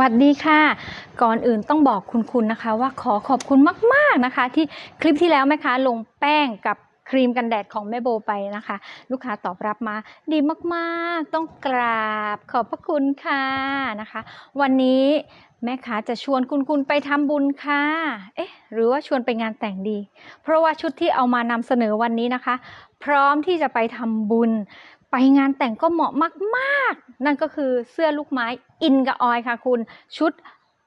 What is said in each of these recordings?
วัสดีค่ะ ก่อนอื่นต้องบอกคุณคุณนะคะว่าขอขอบคุณมาก ๆนะคะ ที่คลิปที่แล้วแม่ค้าลงแป้งกับครีมกันแดดของแม่โบไปนะคะ ลูกค้าตอบรับมาดีมากๆ ต้องกราบขอบพระคุณค่ะนะคะ วันนี้แม่ค้าจะชวนคุณคุณไปทำบุญค่ะ เอ๊ะ หรือว่าชวนไปงานแต่งดี เพราะว่าชุดที่เอามานำเสนอวันนี้นะคะ พร้อมที่จะไปทำบุญ ไปงานแต่งก็เหมาะมาก ๆ นั่นก็คือเสื้อลูกไม้อินกับออยค่ะคุณชุด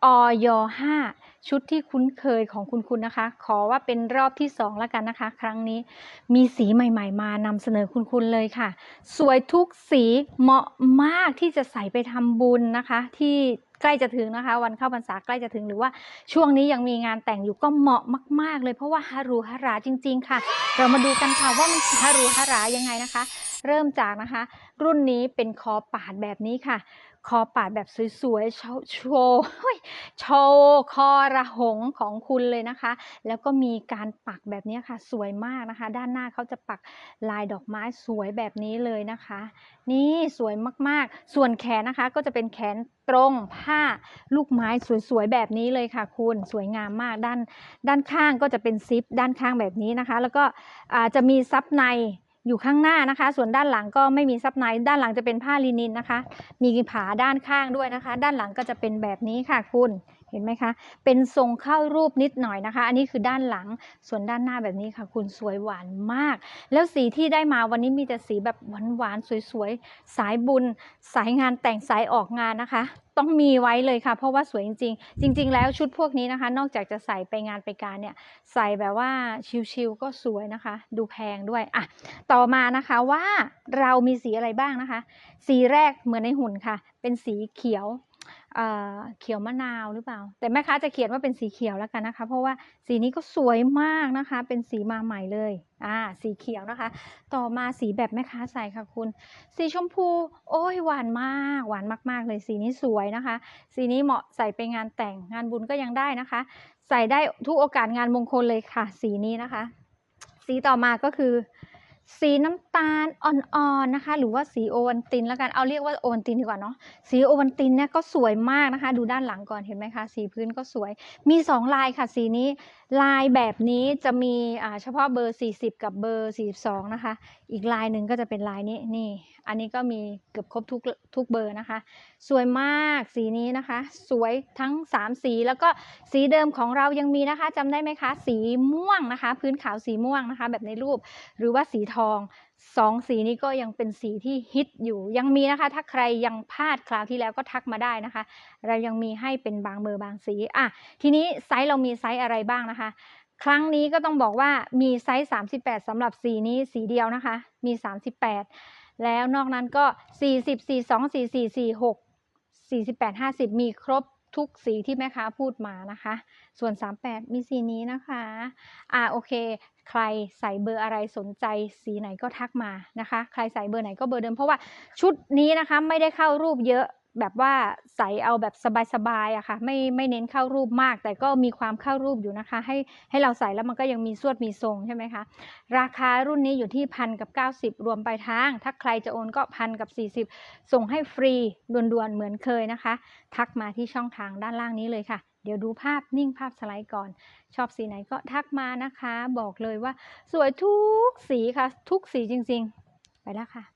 ออย5ชุดที่คุ้นเคยของคุณคุณนะคะ ขอว่าเป็นรอบที่สองแล้วกันนะคะ ครั้งนี้มีสีใหม่ ๆ มานำเสนอคุณคุณเลยค่ะ สวยทุกสีเหมาะมากที่จะใส่ไปทำบุญนะคะ ที่ใกล้จะถึงนะคะ วันเข้าพรรษาใกล้จะถึงหรือว่าช่วงนี้ยังมีงานแต่งอยู่ก็เหมาะมาก ๆ เลยเพราะว่าฮารูฮาราจริง ๆ ค่ะ เรามาดูกันค่ะว่ามันฮารูฮารายังไงนะคะ เริ่มจากนะคะ รุ่นนี้เป็นคอปาดแบบนี้ค่ะ คอปาดแบบสวยๆ โชว์โชว์คอระหงของคุณเลยนะคะ แล้วก็มีการปักแบบนี้ค่ะ สวยมากนะคะ ด้านหน้าเขาจะปักลายดอกไม้สวยแบบนี้เลยนะคะ นี่สวยมากๆ ส่วนแขนนะคะก็จะเป็นแขนตรงผ้าลูกไม้สวยๆแบบนี้เลยค่ะ คุณสวยงามมากด้านด้านข้างก็จะเป็นซิป ด้านข้างแบบนี้นะคะ แล้วก็จะมีซับใน อยู่ข้างหน้านะคะ ส่วนด้านหลังก็ไม่มีซับไนด้านหลังจะเป็นผ้าลินินนะคะ มีผาด้านข้างด้วยนะคะ ด้านหลังก็จะเป็นแบบนี้ค่ะคุณ เห็นไหมคะ เป็นทรงเข้ารูปนิดหน่อยนะคะ อันนี้คือด้านหลัง ส่วนด้านหน้าแบบนี้ค่ะ คุณสวยหวานมาก แล้วสีที่ได้มาวันนี้มีแต่สีแบบหวานๆสวยๆ สายบุญ สายงานแต่งสายออกงานนะคะ ต้องมีไว้เลยค่ะ เพราะว่าสวยจริง ๆ จริง ๆ แล้วชุดพวกนี้นะคะ นอกจากจะใส่ไปงานไปการเนี่ย ใส่แบบว่าชิลๆก็สวยนะคะ ดูแพงด้วย อะ ต่อมานะคะว่าเรามีสีอะไรบ้างนะคะ สีแรกเหมือนในหุ่นค่ะ เป็นสีเขียว เอ่อ เขียวมะนาวหรือเปล่า แต่แม่ค้าจะเขียนว่าเป็นสีเขียวแล้วกันนะคะ เพราะว่าสีนี้ก็สวยมากนะคะ เป็นสีมาใหม่เลย อ่า สีเขียวนะคะ ต่อมาสีแบบแม่ค้าใส่ค่ะคุณ สีชมพู โอ้ยหวานมาก หวานมาก ๆ เลย สีนี้สวยนะคะ สีนี้เหมาะใส่ไปงานแต่ง งานบุญก็ยังได้นะคะ ใส่ได้ทุกโอกาสงานมงคลเลยค่ะ สีนี้นะคะ สีต่อมาก็คือ สีน้ำตาลอ่อนๆนะคะ หรือว่าสีโอวันตินแล้วกันเอาเรียกว่าโอวันตินดีกว่าเนาะสีโอวันตินเนี่ยก็สวยมากนะคะ ดูด้านหลังก่อนเห็นไหมคะสีพื้นก็สวย มีสองลายค่ะ สีนี้ลายแบบนี้จะมีอ่าเฉพาะเบอร์ 40 กับเบอร์ 42 นะคะ อีกลายหนึ่งก็จะเป็นลายนี้นี่ อันนี้ก็มีเกือบครบทุกทุกเบอร์นะคะ สวยมากสีนี้นะคะ สวยทั้ง 3 สีแล้วก็สีเดิมของเรายังมีนะคะจำได้ไหมคะ สีม่วงนะคะ พื้นขาวสีม่วงนะคะ แบบในรูปหรือว่าสีทองสองสีนี้ก็ยังเป็นสีที่ฮิตอยู่ยังมีนะคะ ถ้าใครยังพลาดคราวที่แล้วก็ทักมาได้นะคะ เรายังมีให้เป็นบางเบอร์บางสีอะทีนี้ไซส์เรามีไซส์อะไรบ้างนะคะ ครั้งนี้ก็ต้องบอกว่ามีไซส์ 38สำหรับสีนี้สีเดียวนะคะ มี 38 แล้วนอกนั้นก็ 40 42 44 46 48 50 มีครบ ทุกสีที่แม่ค้าพูดมานะคะ ส่วน 38 มีสีนี้นะคะ อ่าโอเค ใครใส่เบอร์อะไรสนใจสีไหนก็ทักมานะคะ ใครใส่เบอร์ไหนก็เบอร์เดิมเพราะว่าชุดนี้นะคะไม่ได้เข้ารูปเยอะ แบบว่าใส่เอาแบบสบายๆอะค่ะไม่ไม่เน้นเข้ารูปมาก แต่ก็มีความเข้ารูปอยู่นะคะ ให้ให้เราใส่แล้วมันก็ยังมีสวดมีทรงใช่ไหมคะราคารุ่นนี้อยู่ที่พันกับ90 รวมไปลายทาง ถ้าใครจะโอนก็พันกับ 40 ส่งให้ฟรีด่วนๆเหมือนเคยนะคะ ทักมาที่ช่องทางด้านล่างนี้เลยค่ะ เดี๋ยวดูภาพนิ่งภาพสไลด์ก่อน ชอบสีไหนก็ทักมานะคะ บอกเลยว่า สวยทุกสีค่ะ ทุกสีจริงๆ ไปแล้วค่ะ